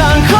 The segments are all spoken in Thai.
伤口。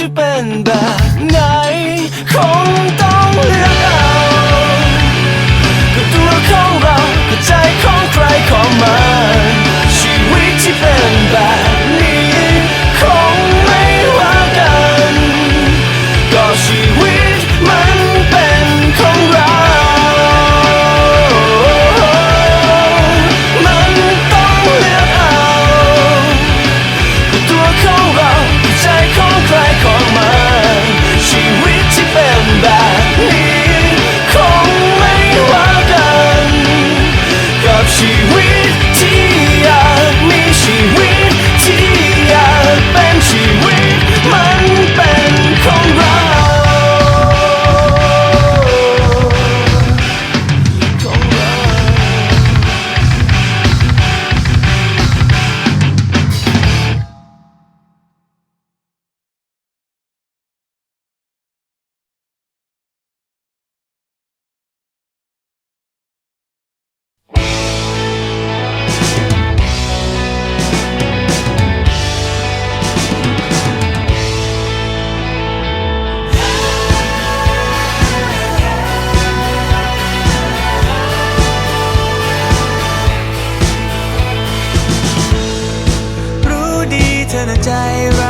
จะเป็นแบบไหนคง ใจเรา